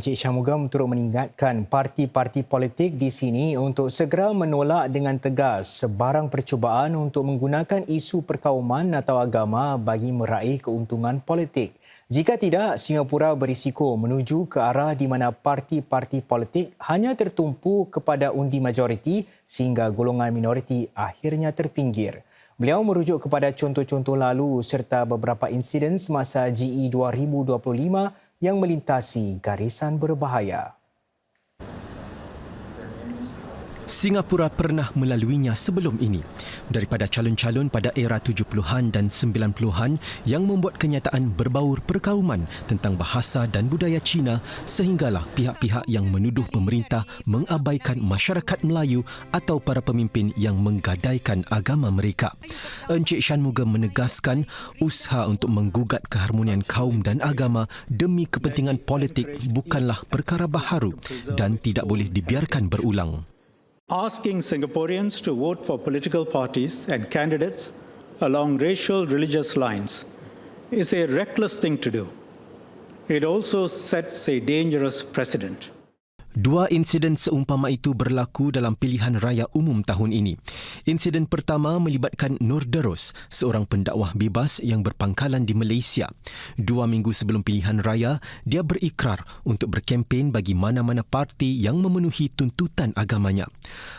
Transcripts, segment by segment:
Encik Syamugam turut mengingatkan parti-parti politik di sini untuk segera menolak dengan tegas sebarang percubaan untuk menggunakan isu perkauman atau agama bagi meraih keuntungan politik. Jika tidak, Singapura berisiko menuju ke arah di mana parti-parti politik hanya tertumpu kepada undi majoriti sehingga golongan minoriti akhirnya terpinggir. Beliau merujuk kepada contoh-contoh lalu serta beberapa insiden semasa GE 2025 yang melintasi garisan berbahaya. Singapura pernah melaluinya sebelum ini. Daripada calon-calon pada era 70-an dan 90-an yang membuat kenyataan berbaur perkauman tentang bahasa dan budaya Cina sehinggalah pihak-pihak yang menuduh pemerintah mengabaikan masyarakat Melayu atau para pemimpin yang menggadaikan agama mereka. Encik Shanmugam menegaskan usaha untuk menggugat keharmonian kaum dan agama demi kepentingan politik bukanlah perkara baharu dan tidak boleh dibiarkan berulang asking Singaporeans to vote for political parties and candidates along racial religious lines is a reckless thing to do. It also sets a dangerous precedent. Dua insiden seumpama itu berlaku dalam pilihan raya umum tahun ini. Insiden pertama melibatkan Nur Deros, seorang pendakwah bebas yang berpangkalan di Malaysia. Dua minggu sebelum pilihan raya, dia berikrar untuk berkempen bagi mana-mana parti yang memenuhi tuntutan agamanya.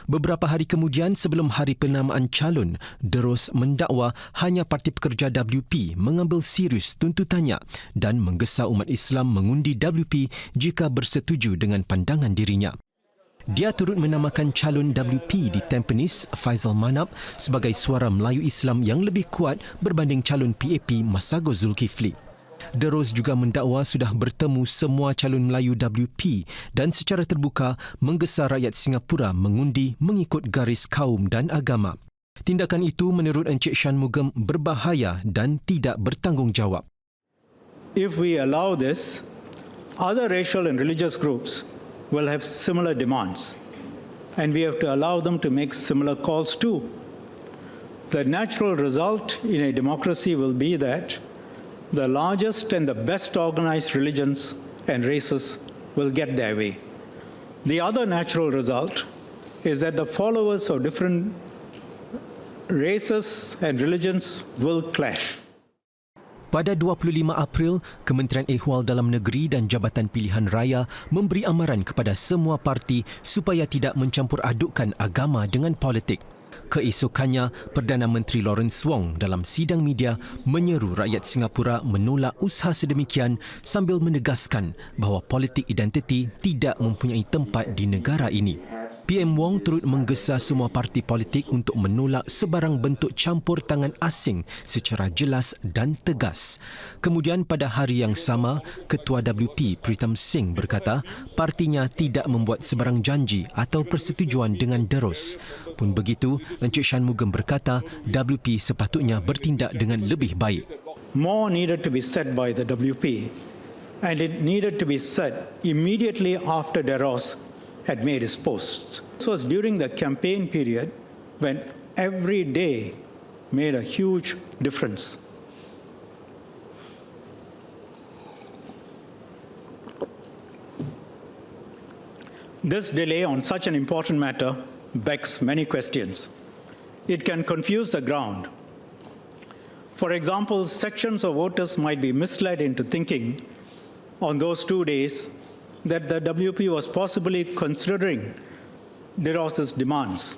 Beberapa hari kemudian sebelum hari penamaan calon, Deros mendakwa hanya Parti Pekerja WP mengambil serius tuntutannya dan menggesa umat Islam mengundi WP jika bersetuju dengan pandangan pandangan dirinya. Dia turut menamakan calon WP di Tampines, Faizal Manap, sebagai suara Melayu Islam yang lebih kuat berbanding calon PAP Masago Zulkifli. Deros juga mendakwa sudah bertemu semua calon Melayu WP dan secara terbuka menggesa rakyat Singapura mengundi mengikut garis kaum dan agama. Tindakan itu menurut Encik Shan Mugam berbahaya dan tidak bertanggungjawab. If we allow this, other racial and religious groups will have similar demands, and we have to allow them to make similar calls too. The natural result in a democracy will be that the largest and the best organized religions and races will get their way. The other natural result is that the followers of different races and religions will clash. Pada 25 April, Kementerian Ehwal Dalam Negeri dan Jabatan Pilihan Raya memberi amaran kepada semua parti supaya tidak mencampur adukkan agama dengan politik. Keesokannya, Perdana Menteri Lawrence Wong dalam sidang media menyeru rakyat Singapura menolak usaha sedemikian sambil menegaskan bahawa politik identiti tidak mempunyai tempat di negara ini. PM Wong turut menggesa semua parti politik untuk menolak sebarang bentuk campur tangan asing secara jelas dan tegas. Kemudian pada hari yang sama, Ketua WP Pritam Singh berkata partinya tidak membuat sebarang janji atau persetujuan dengan Deros. Pun begitu, Encik Shan Mugem berkata WP sepatutnya bertindak dengan lebih baik. More needed to be said by the WP and it needed to be said immediately after Deros had made his posts. This was during the campaign period when every day made a huge difference. This delay on such an important matter begs many questions. It can confuse the ground. For example, sections of voters might be misled into thinking on those two days that the WP was possibly considering DeRoss's demands.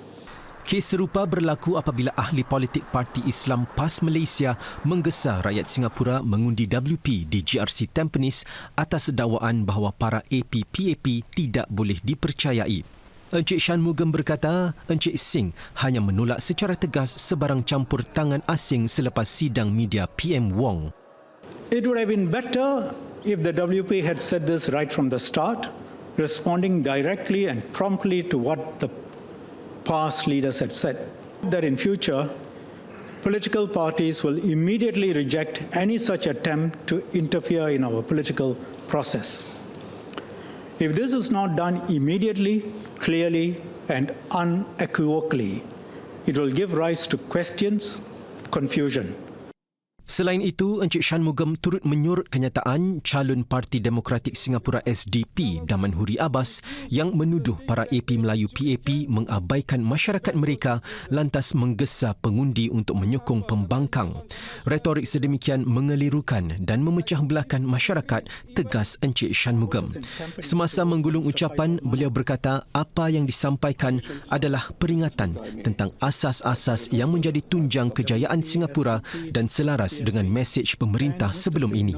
Kes serupa berlaku apabila ahli politik Parti Islam PAS Malaysia menggesa rakyat Singapura mengundi WP di GRC Tampines atas dakwaan bahawa para AP-PAP tidak boleh dipercayai. Encik Shan Mugem berkata, Encik Singh hanya menolak secara tegas sebarang campur tangan asing selepas sidang media PM Wong. It would have been better if the WP had said this right from the start, responding directly and promptly to what the past leaders had said, that in future, political parties will immediately reject any such attempt to interfere in our political process. If this is not done immediately, clearly, and unequivocally, it will give rise to questions, confusion, Selain itu, Encik Shanmugam turut menyurut kenyataan calon Parti Demokratik Singapura SDP Daman Huri Abbas yang menuduh para AP Melayu PAP mengabaikan masyarakat mereka lantas menggesa pengundi untuk menyokong pembangkang. Retorik sedemikian mengelirukan dan memecah belahkan masyarakat, tegas Encik Shanmugam. Semasa menggulung ucapan, beliau berkata apa yang disampaikan adalah peringatan tentang asas-asas yang menjadi tunjang kejayaan Singapura dan selaras dengan mesej pemerintah sebelum ini.